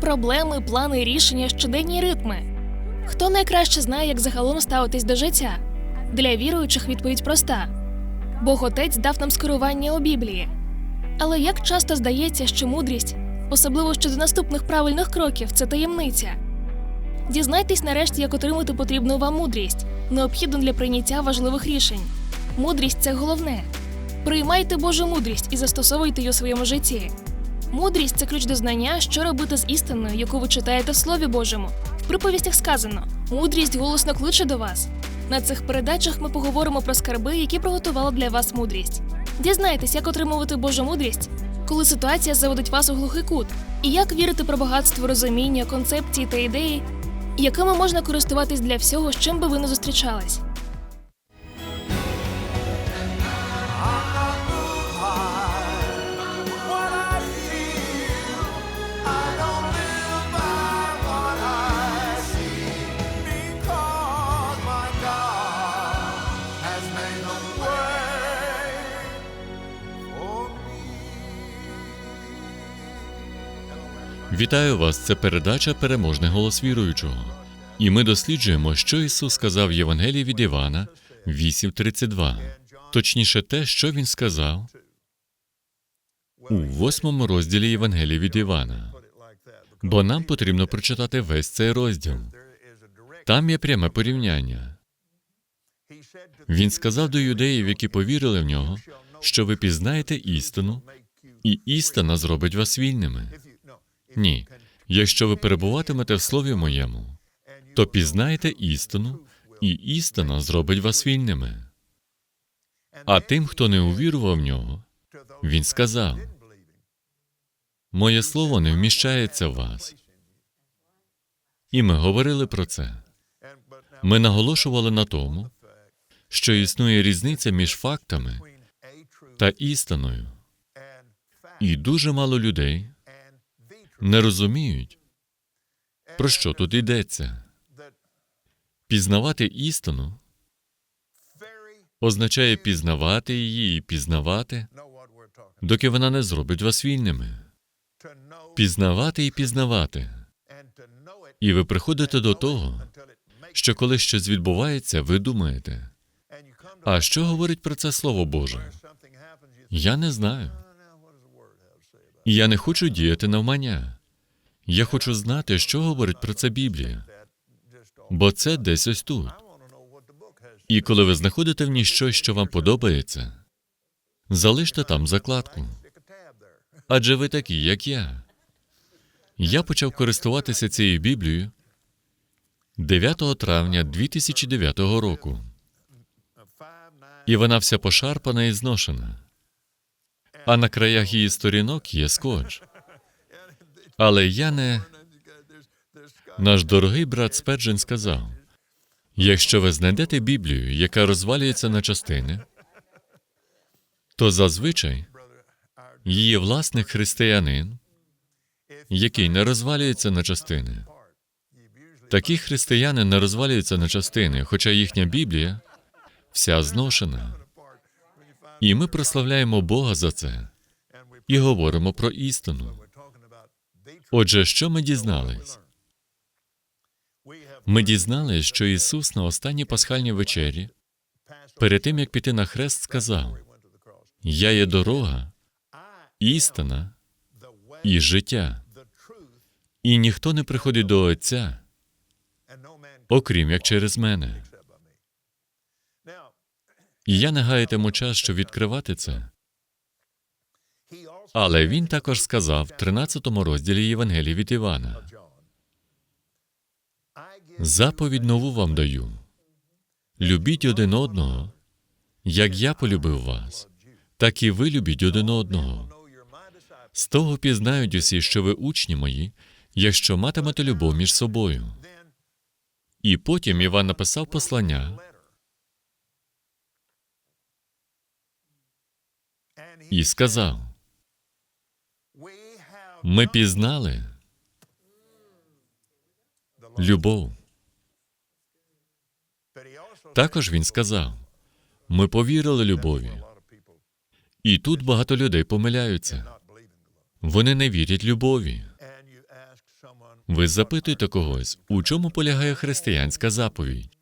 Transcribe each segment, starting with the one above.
Проблеми, плани, рішення, щоденні ритми. Хто найкраще знає, як загалом ставитись до життя? Для віруючих відповідь проста: Бог Отець дав нам скерування у Біблії. Але як часто здається, що мудрість, особливо щодо наступних правильних кроків, це таємниця. Дізнайтесь нарешті, як отримати потрібну вам мудрість, необхідну для прийняття важливих рішень. Мудрість це головне. Приймайте Божу мудрість і застосовуйте її у своєму житті. Мудрість це ключ до знання, що робити з істиною, яку ви читаєте в Слові Божому. В приповістях сказано: мудрість голосно кличе до вас. На цих передачах ми поговоримо про скарби, які приготувала для вас мудрість. Дізнайтесь, як отримувати Божу мудрість, коли ситуація заводить вас у глухий кут, і як вірити про багатство розуміння, концепції та ідеї, якими можна користуватись для всього, з чим би ви не зустрічались. Вітаю вас! Це передача Переможний голос віруючого. І ми досліджуємо, що Ісус сказав в Євангелії від Івана 8.32. Точніше, те, що Він сказав у восьмому розділі Євангелії від Івана. Бо нам потрібно прочитати весь цей розділ. Там є пряме порівняння. Він сказав до юдеїв, які повірили в нього, що ви пізнаєте істину, і істина зробить вас вільними. Ні, якщо ви перебуватимете в слові моєму, то пізнаєте істину, і істина зробить вас вільними. А тим, хто не увірував в нього, він сказав: Моє слово не вміщається в вас. І ми говорили про це. Ми наголошували на тому, що існує різниця між фактами та істиною, і дуже мало людей не розуміють, про що тут йдеться. Пізнавати істину означає пізнавати її і пізнавати, доки вона не зробить вас вільними. Пізнавати і пізнавати. І ви приходите до того, що коли щось відбувається, ви думаєте, а що говорить про це Слово Боже? Я не знаю. Я не хочу діяти навмання. Я хочу знати, що говорить про це Біблія, бо це десь ось тут. І коли ви знаходите в ній щось, що вам подобається, залиште там закладку. Адже ви такі, як я. Я почав користуватися цією Біблією 9 травня 2009 року. І вона вся пошарпана і зношена. А на краях її сторінок є скотч. Але я не. Наш дорогий брат Спеджен сказав: якщо ви знайдете Біблію, яка розвалюється на частини, то зазвичай її власник християнин, який не розвалюється на частини. Такі християни не розвалюються на частини, хоча їхня Біблія вся зношена. І ми прославляємо Бога за це і говоримо про істину. Отже, що ми дізнались? Ми дізнались, що Ісус на останній пасхальній вечері, перед тим як піти на хрест, сказав: Я є дорога, істина і життя, і ніхто не приходить до Отця, окрім як через мене. І я не гаятиму час, щоб відкривати це. Але він також сказав в 13 розділі Євангелії від Івана: заповідь нову вам даю. Любіть один одного, як я полюбив вас, так і ви любіть один одного. З того пізнають усі, що ви учні мої, якщо матимете любов між собою. І потім Іван написав послання і сказав: Ми пізнали любов. Також він сказав: Ми повірили любові. І тут багато людей помиляються. Вони не вірять любові. Ви запитуєте когось, у чому полягає християнська заповідь?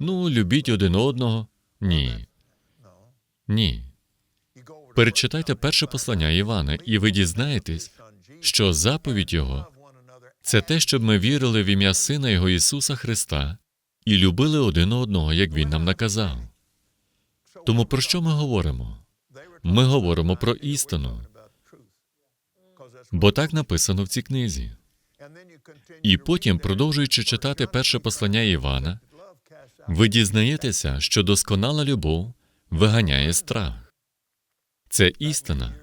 Ну, любіть один одного. Ні. Ні. Перечитайте перше послання Івана, і ви дізнаєтесь, що заповідь його це те, щоб ми вірили в ім'я Сина Його Ісуса Христа і любили один одного, як Він нам наказав. Тому про що ми говоримо? Ми говоримо про істину, бо так написано в цій книзі. І потім, продовжуючи читати перше послання Івана, ви дізнаєтеся, що досконала любов виганяє страх. Це істина.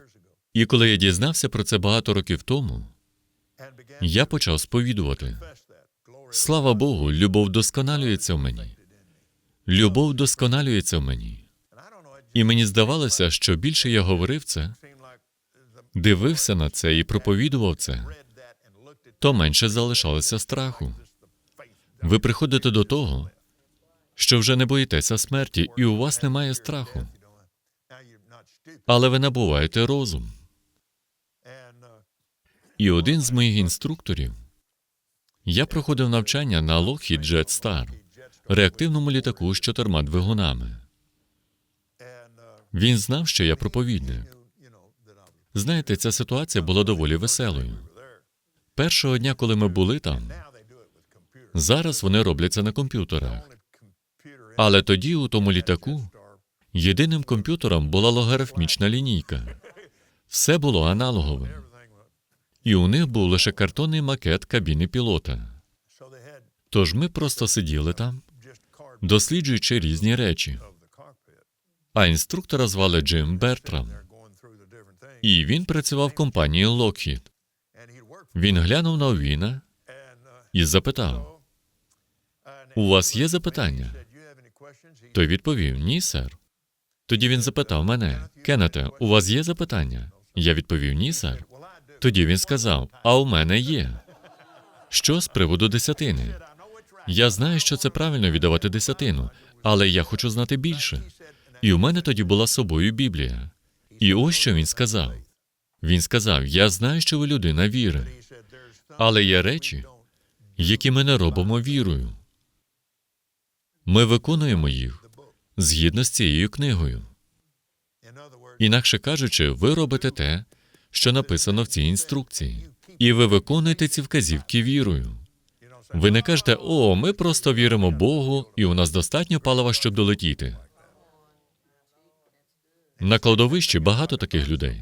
І коли я дізнався про це багато років тому, я почав сповідувати. Слава Богу, любов досконалюється в мені. Любов досконалюється в мені. І мені здавалося, що більше я говорив це, дивився на це і проповідував це, то менше залишалося страху. Ви приходите до того, що вже не боїтеся смерті, і у вас немає страху, але ви набуваєте розум. І один з моїх інструкторів, я проходив навчання на Lockheed Jet Star, реактивному літаку з чотирма двигунами. Він знав, що я проповідник. Знаєте, ця ситуація була доволі веселою. Першого дня, коли ми були там, зараз вони роблять це на комп'ютерах. Але тоді у тому літаку єдиним комп'ютером була логарифмічна лінійка. Все було аналоговим. І у них був лише картонний макет кабіни пілота. Тож ми просто сиділи там, досліджуючи різні речі. А інструктора звали Джим Бертрам, і він працював в компанії Lockheed. Він глянув на Овіна і запитав: У вас є запитання? Той відповів: Ні, сер. Тоді він запитав мене: Кеннете, у вас є запитання? Я відповів: Ні, сер. Тоді він сказав: А у мене є. Що з приводу десятини? Я знаю, що це правильно віддавати десятину, але я хочу знати більше. І у мене тоді була з собою Біблія. І ось що він сказав. Він сказав: Я знаю, що ви людина віри, але є речі, які ми не робимо вірою. Ми виконуємо їх згідно з цією книгою. Інакше кажучи, ви робите те, що написано в цій інструкції, і ви виконуєте ці вказівки вірою. Ви не кажете, о, ми просто віримо Богу, і у нас достатньо палива, щоб долетіти. На кладовищі багато таких людей.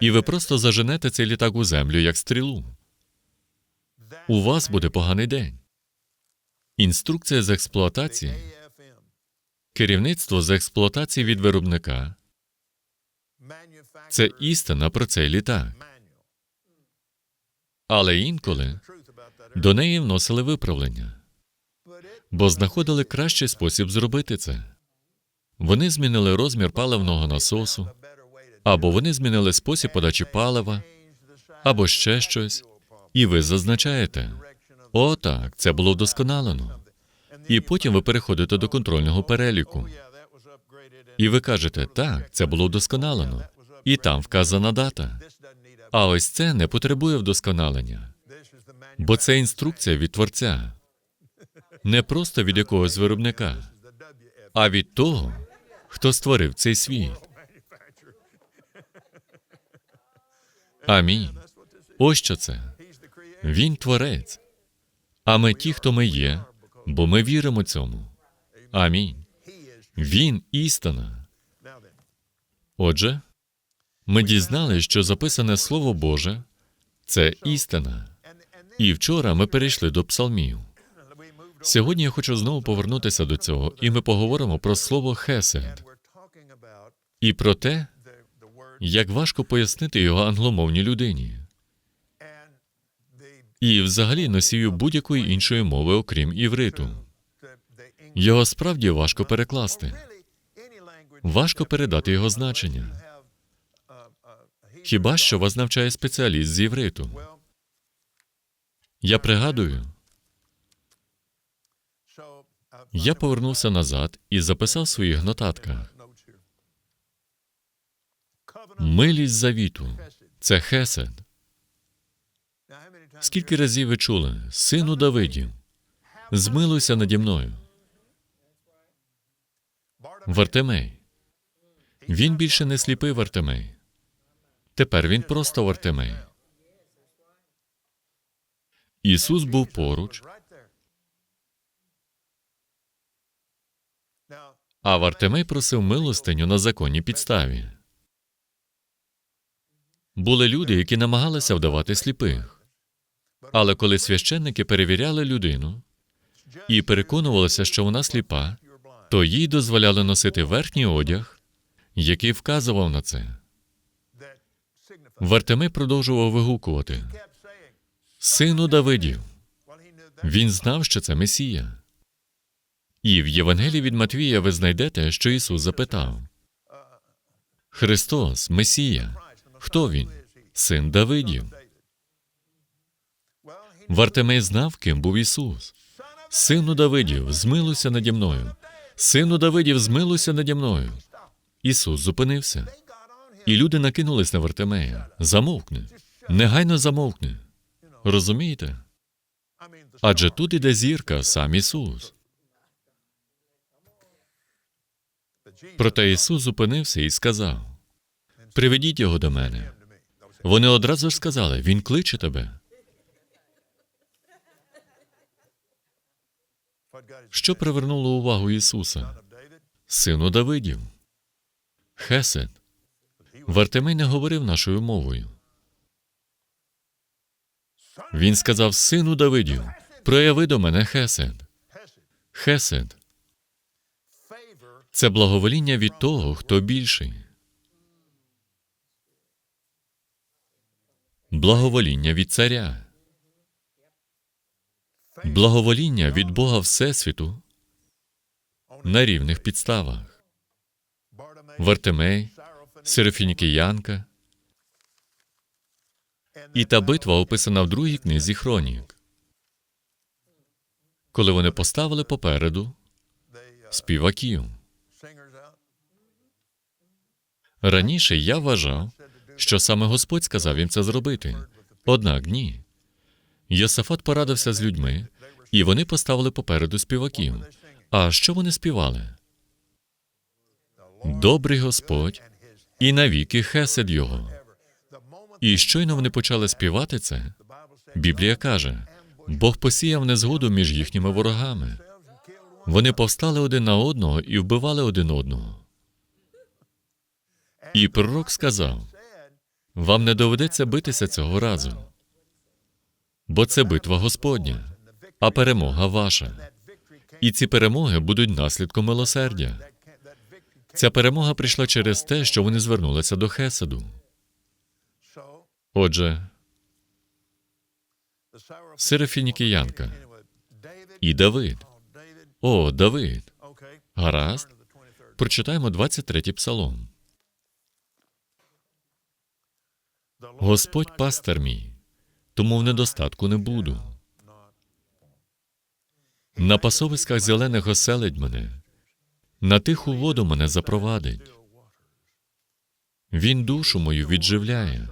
І ви просто заженете цей літак у землю як стрілу. У вас буде поганий день. Інструкція з експлуатації, керівництво з експлуатації від виробника це істина про цей літак. Але інколи до неї вносили виправлення, бо знаходили кращий спосіб зробити це. Вони змінили розмір паливного насосу, або вони змінили спосіб подачі палива, або ще щось, і ви зазначаєте: о, так, це було вдосконалено. І потім ви переходите до контрольного переліку. І ви кажете, так, це було вдосконалено, і там вказана дата. А ось це не потребує вдосконалення, бо це інструкція від творця, не просто від якогось виробника, а від того, хто створив цей світ. Амінь. Ось що це. Він творець. А ми ті, хто ми є, бо ми віримо цьому. Амінь. Він істина. Отже, ми дізнали, що записане Слово Боже це істина. І вчора ми перейшли до псалмів. Сьогодні я хочу знову повернутися до цього, і ми поговоримо про слово хесед і про те, як важко пояснити його англомовній людині і взагалі носію будь-якої іншої мови, окрім івриту. Його справді важко перекласти, важко передати його значення. Хіба що вас навчає спеціаліст з івриту? Я пригадую, я повернувся назад і записав в своїх нотатках. Милість завіту це хесед. Скільки разів ви чули, сину Давидів, змилуйся наді мною. Вартемей. Він більше не сліпий Вартемей. Тепер він просто Вартемей. Ісус був поруч, а Вартемей просив милостиню на законній підставі. Були люди, які намагалися вдавати сліпих. Але коли священники перевіряли людину і переконувалися, що вона сліпа, то їй дозволяли носити верхній одяг, який вказував на це. Вартемей продовжував вигукувати: Сину Давидів. Він знав, що це Месія. І в Євангелії від Матвія ви знайдете, що Ісус запитав: Христос, Месія, хто він? Син Давидів. Вартемей знав, ким був Ісус. Сину Давидів, змилуйся наді мною. Сину Давидів, змилуйся наді мною. Ісус зупинився. І люди накинулись на Вартемея. Замовкни. Негайно замовкни. Розумієте? Адже тут іде зірка, сам Ісус. Проте Ісус зупинився і сказав: Приведіть його до мене. Вони одразу ж сказали: Він кличе тебе. Що привернуло увагу Ісуса? Сину Давидів. Хесед. Вартемей не говорив нашою мовою. Він сказав: Сину Давидів, прояви до мене Хесед. Хесед це благовоління від того, хто більший. Благовоління від царя. Благовоління від Бога Всесвіту на рівних підставах. Вартемей, Серафінікіянка. І та битва описана в другій книзі Хронік. Коли вони поставили попереду співаків. Раніше я вважав, що саме Господь сказав їм це зробити. Однак ні. Йосафат порадився з людьми, і вони поставили попереду співаків. А що вони співали? Добрий Господь і навіки хесед його. І щойно вони почали співати це, Біблія каже: Бог посіяв незгоду між їхніми ворогами. Вони повстали один на одного і вбивали один одного. І пророк сказав: вам не доведеться битися цього разу, бо це битва Господня, а перемога ваша. І ці перемоги будуть наслідком милосердя. Ця перемога прийшла через те, що вони звернулися до Хеседу. Отже, Серафінікіянка і Давид. О, Давид. Гаразд. Прочитаємо 23-й псалом. Господь пастир мій, тому в недостатку не буду. На пасовиськах зелених оселить мене, на тиху воду мене запровадить. Він душу мою відживляє.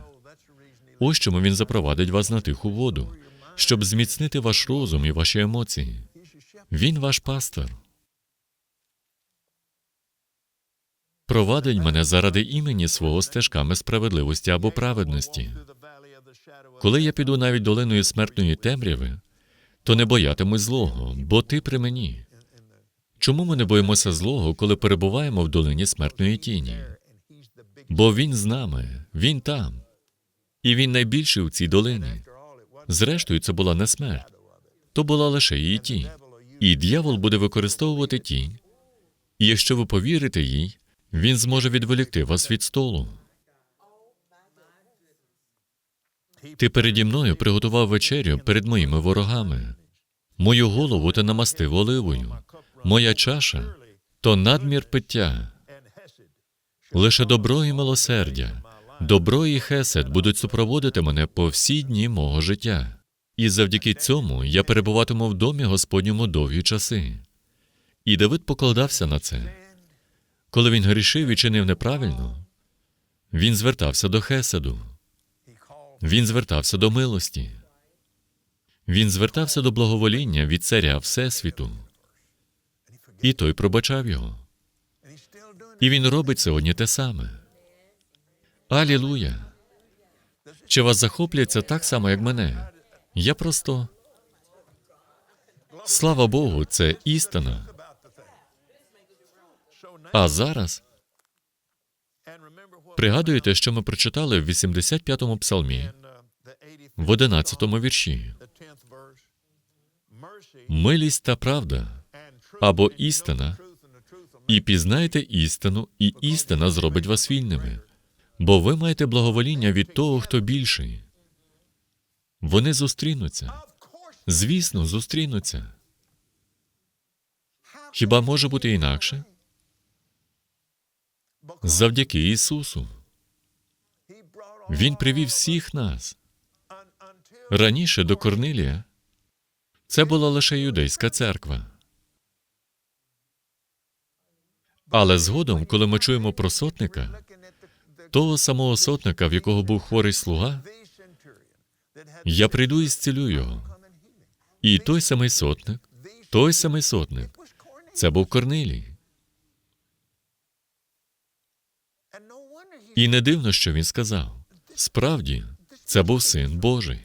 Ось чому він запровадить вас на тиху воду, щоб зміцнити ваш розум і ваші емоції. Він ваш пастор. Провадить мене заради імені свого стежками справедливості або праведності. Коли я піду навіть долиною смертної темряви, то не боятимусь злого, бо ти при мені. Чому ми не боїмося злого, коли перебуваємо в долині смертної тіні? Бо він з нами, він там, і він найбільший у цій долині. Зрештою, це була не смерть, то була лише її тінь. І дьявол буде використовувати тінь, і якщо ви повірите їй, він зможе відволікти вас від столу. Ти переді мною приготував вечерю перед моїми ворогами. Мою голову ти намастив оливою. Моя чаша то надмір пиття. Лише добро і милосердя, добро і хесед будуть супроводити мене по всі дні мого життя. І завдяки цьому я перебуватиму в домі Господньому довгі часи. І Давид покладався на це. Коли він грішив і чинив неправильно, він звертався до хеседу, він звертався до милості. Він звертався до благовоління від царя Всесвіту, і той пробачав його. І він робить сьогодні те саме. Алілуя! Чи вас захоплює це так само, як мене? Я просто. Слава Богу, це істина. А зараз пригадуєте, що ми прочитали в 85-му псалмі, в 11-му вірші. Милість та правда або істина, і пізнаєте істину, і істина зробить вас вільними. Бо ви маєте благовоління від того, хто більший. Вони зустрінуться. Звісно, зустрінуться. Хіба може бути інакше? Завдяки Ісусу. Він привів всіх нас. Раніше до Корнилія це була лише юдейська церква. Але згодом, коли ми чуємо про сотника, того самого сотника, в якого був хворий слуга, я прийду і зцілю його. І той самий сотник, той самий сотник, це був Корнилій. І не дивно, що він сказав. Справді, це був син Божий.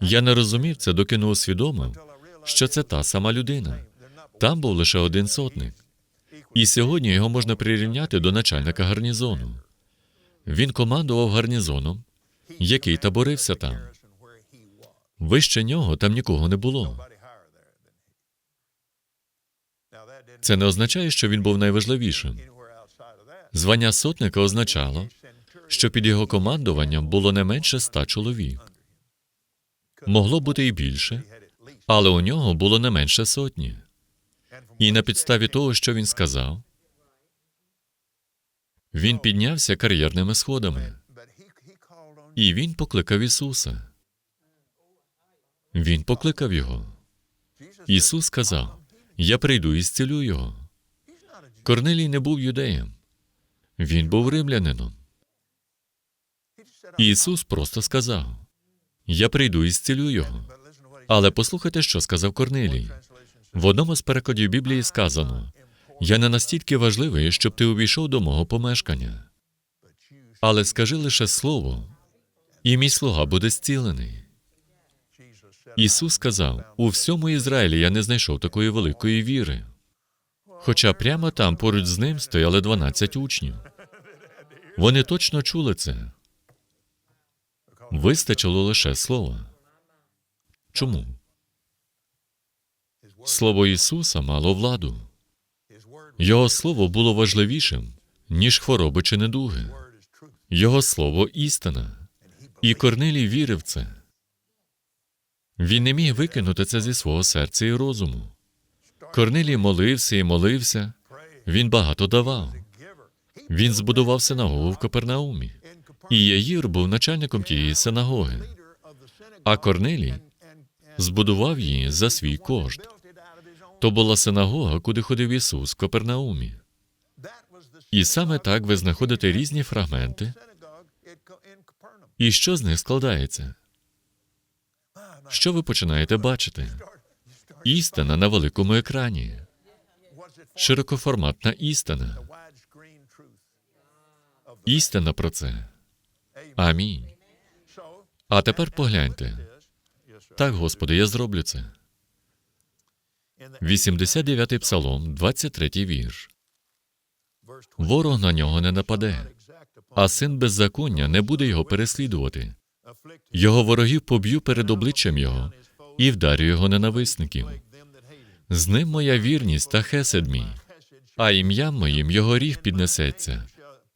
Я не розумів це, доки не усвідомив, що це та сама людина. Там був лише один сотник. І сьогодні його можна прирівняти до начальника гарнізону. Він командував гарнізоном, який таборився там. Вище нього там нікого не було. Це не означає, що він був найважливішим. Звання сотника означало, що під його командуванням було не менше ста чоловік. Могло бути і більше, але у нього було не менше сотні. І на підставі того, що він сказав, він піднявся кар'єрними сходами, і він покликав Ісуса. Він покликав його. Ісус сказав: Я прийду і зцілю його. Корнелій не був юдеєм, він був римлянином. Ісус просто сказав: Я прийду і зцілю його. Але послухайте, що сказав Корнелій. В одному з перекладів Біблії сказано: Я не настільки важливий, щоб ти увійшов до мого помешкання. Але скажи лише слово, і мій слуга буде зцілений. Ісус сказав: у всьому Ізраїлі я не знайшов такої великої віри. Хоча прямо там поруч з ним стояли 12 учнів. Вони точно чули це. Вистачило лише слова. Чому? Слово Ісуса мало владу. Його слово було важливішим, ніж хвороби чи недуги. Його слово істина. І Корнилій вірив це. Він не міг викинути це зі свого серця і розуму. Корнилій молився і молився. Він багато давав. Він збудував синагогу в Капернаумі. І Яїр був начальником тієї синагоги. А Корнилій збудував її за свій кошт. То була синагога, куди ходив Ісус в Капернаумі. І саме так ви знаходите різні фрагменти. І що з них складається? Що ви починаєте бачити? Істина на великому екрані, широкоформатна істина. Істина про це. Амінь. А тепер погляньте. Так, Господи, я зроблю це. 89-й псалом, 23-й вірш. Ворог на нього не нападе, а син беззаконня не буде його переслідувати. Його ворогів поб'ю перед обличчям його і вдарю його ненависників. З ним моя вірність та хесед мій, а ім'ям моїм його ріг піднесеться,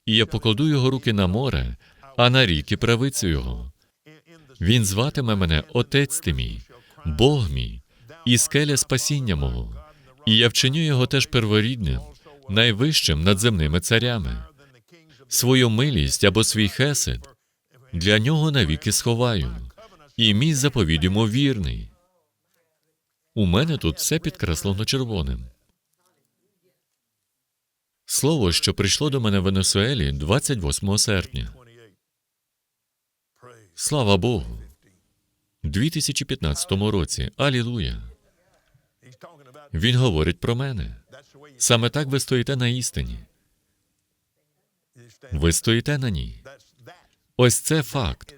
і я покладу його руки на море, а на ріки правицю його. Він зватиме мене Отець ти мій, Бог мій, і скеля спасіння мого, і я вчиню його теж перворідним, найвищим над земними царями. Свою милість або свій хесед для нього навіки сховаю, і мій заповідь йому вірний. У мене тут все підкреслено червоним. Слово, що прийшло до мене в Венесуелі 28 серпня. Слава Богу. 2015 році. Алілуя! Він говорить про мене. Саме так ви стоїте на істині. Ви стоїте на ній. Ось це факт.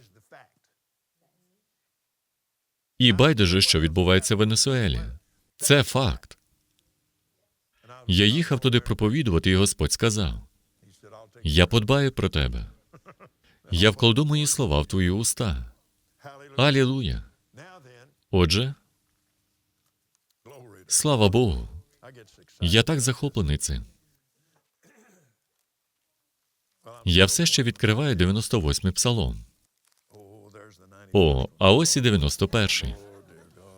І байдуже, що відбувається в Венесуелі. Це факт. Я їхав туди проповідувати, і Господь сказав: Я подбаю про тебе. Я вкладу мої слова в твої уста. Алілуя. Отже, слава Богу. Я так захоплений цим. Я все ще відкриваю 98-й псалом. О, а ось і 91-й.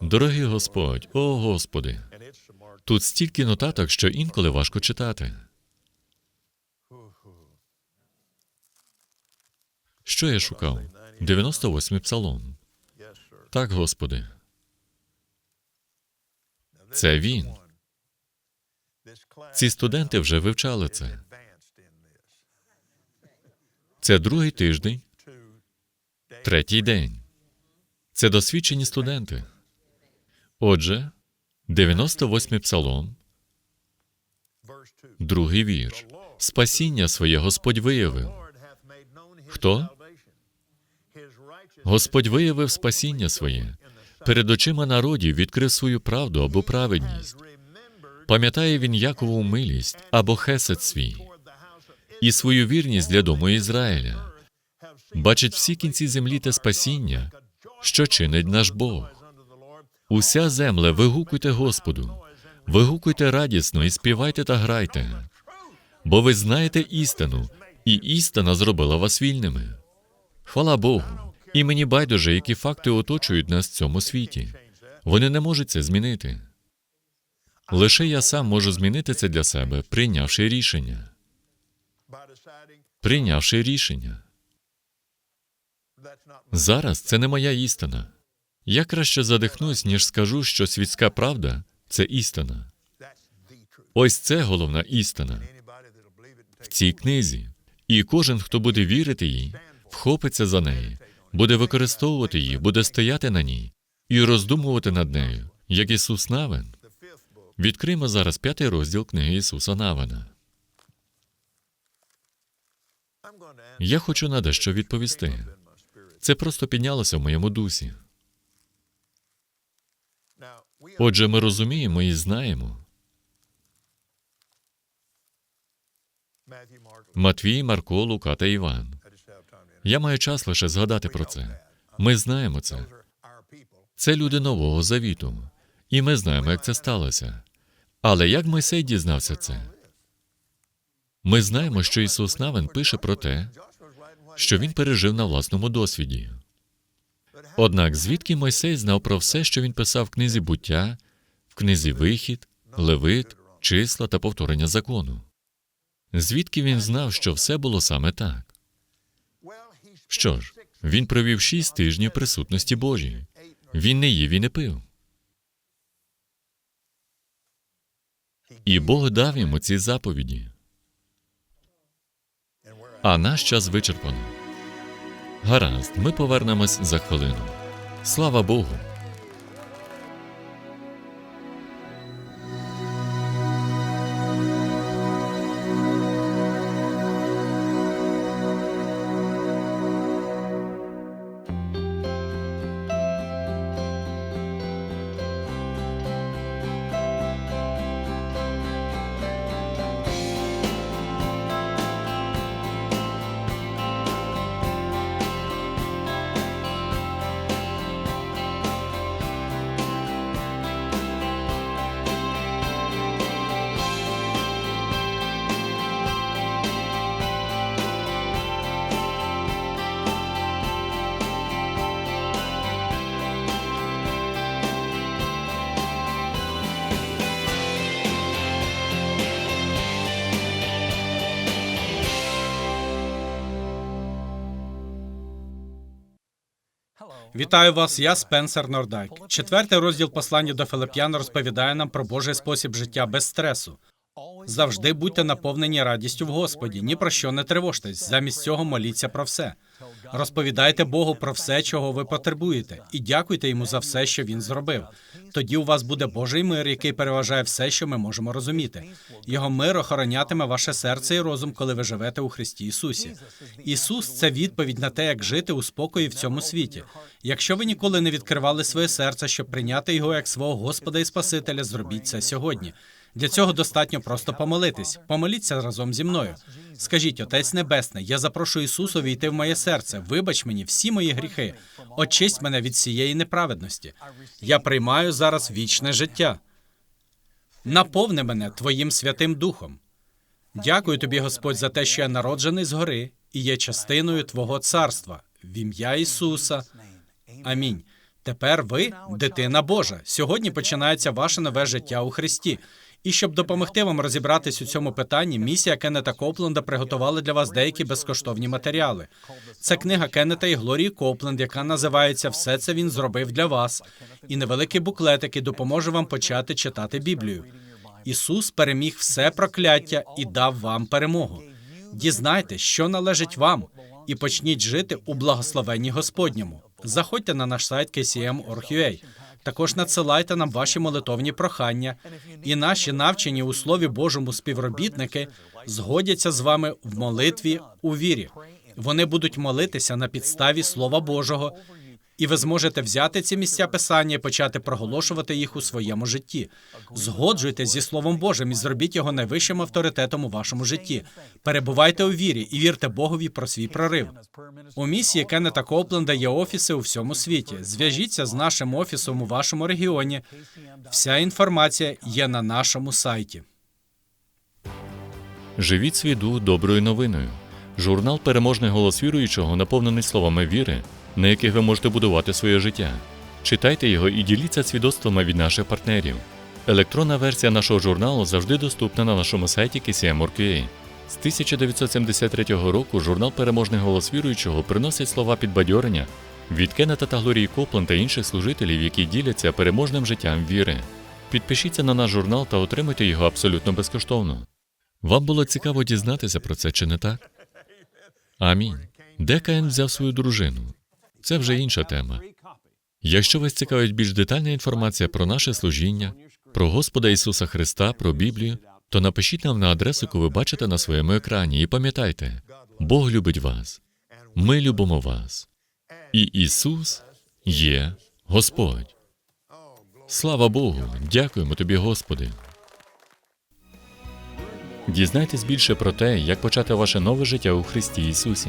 Дорогий Господь, о Господи, тут стільки нотаток, що інколи важко читати. Що я шукав? 98-й псалом. Так, Господи. Це він. Ці студенти вже вивчали це. Це другий тиждень, третій день. Це досвідчені студенти. Отже, 98-й псалом, другий вірш. Спасіння своє Господь виявив. Хто? Господь виявив спасіння своє. Перед очима народів відкрив свою правду або праведність. Пам'ятає він Якову милість або хесед свій і свою вірність для дому Ізраїля. Бачить всі кінці землі те спасіння, що чинить наш Бог. Уся земле, вигукуйте Господу, вигукуйте радісно і співайте та грайте, бо ви знаєте істину, і істина зробила вас вільними. Хвала Богу. І мені байдуже, які факти оточують нас в цьому світі. Вони не можуть це змінити. Лише я сам можу змінити це для себе, прийнявши рішення. Прийнявши рішення. Зараз це не моя істина. Я краще задихнусь, ніж скажу, що світська правда це істина. Ось це головна істина в цій книзі. І кожен, хто буде вірити їй, вхопиться за неї, буде використовувати її, буде стояти на ній і роздумувати над нею, як Ісус Навин. Відкриємо зараз п'ятий розділ книги Ісуса Навина. Я хочу на дещо відповісти. Це просто піднялося в моєму дусі. Отже, ми розуміємо і знаємо. Матвій, Марко, Лука та Іван. Я маю час лише згадати про це. Ми знаємо це. Це люди Нового Завіту. І ми знаємо, як це сталося. Але як Мойсей дізнався це? Ми знаємо, що Ісус Навин пише про те, що він пережив на власному досвіді. Однак звідки Мойсей знав про все, що він писав в книзі буття, в книзі Вихід, Левит, числа та повторення закону? Звідки він знав, що все було саме так? Що ж, він провів шість тижнів присутності Божій. Він не їв і не пив. І Бог дав йому ці заповіді. А наш час вичерпано. Гаразд, ми повернемось за хвилину. Слава Богу. Вітаю вас, я Спенсер Нордайк. Четвертий розділ послання до Филип'ян розповідає нам про Божий спосіб життя без стресу. Завжди будьте наповнені радістю в Господі. Ні про що не тривожтесь. Замість цього моліться про все. Розповідайте Богу про все, чого ви потребуєте, і дякуйте йому за все, що він зробив. Тоді у вас буде Божий мир, який переважає все, що ми можемо розуміти. Його мир охоронятиме ваше серце і розум, коли ви живете у Христі Ісусі. Ісус це відповідь на те, як жити у спокої в цьому світі. Якщо ви ніколи не відкривали своє серце, щоб прийняти його як свого Господа і Спасителя, зробіть це сьогодні. Для цього достатньо просто помолитись. Помоліться разом зі мною. Скажіть, Отець Небесний, я запрошую Ісуса війти в моє серце. Вибач мені всі мої гріхи. Очисть мене від цієї неправедності. Я приймаю зараз вічне життя. Наповни мене Твоїм Святим Духом. Дякую тобі, Господь, за те, що я народжений згори і є частиною Твого царства. В ім'я Ісуса. Амінь. Тепер ви дитина Божа. Сьогодні починається ваше нове життя у Христі. І щоб допомогти вам розібратись у цьому питанні, місія Кеннета Копленда приготувала для вас деякі безкоштовні матеріали. Це книга Кеннета і Глорії Копленд, яка називається Все це він зробив для вас, і невеликий буклет, який допоможе вам почати читати Біблію. Ісус переміг все прокляття і дав вам перемогу. Дізнайтесь, що належить вам, і почніть жити у благословенні Господньому. Заходьте на наш сайт kcm.org.ua. Також надсилайте нам ваші молитовні прохання, і наші навчені у Слові Божому співробітники згодяться з вами в молитві у вірі. Вони будуть молитися на підставі Слова Божого, і ви зможете взяти ці місця писання і почати проголошувати їх у своєму житті. Згоджуйтесь зі Словом Божим і зробіть його найвищим авторитетом у вашому житті. Перебувайте у вірі і вірте Богові про свій прорив. У місії Кеннета Копленда є офіси у всьому світі. Зв'яжіться з нашим офісом у вашому регіоні. Вся інформація є на нашому сайті. Живіть свій дух доброю новиною. Журнал Переможний голос віруючого наповнений словами віри, на яких ви можете будувати своє життя. Читайте його і діліться свідоцтвами від наших партнерів. Електронна версія нашого журналу завжди доступна на нашому сайті KCM.org.ua. З 1973 року журнал Переможний голос віруючого приносить слова підбадьорення від Кеннета та Глорії Копланд та інших служителів, які діляться переможним життям віри. Підпишіться на наш журнал та отримайте його абсолютно безкоштовно. Вам було цікаво дізнатися про це, чи не так? Амінь. Де Каїн взяв свою дружину? Це вже інша тема. Якщо вас цікавить більш детальна інформація про наше служіння, про Господа Ісуса Христа, про Біблію, то напишіть нам на адресу, яку ви бачите на своєму екрані, і пам'ятайте, Бог любить вас. Ми любимо вас. І Ісус є Господь. Слава Богу! Дякуємо тобі, Господи. Дізнайтесь більше про те, як почати ваше нове життя у Христі Ісусі.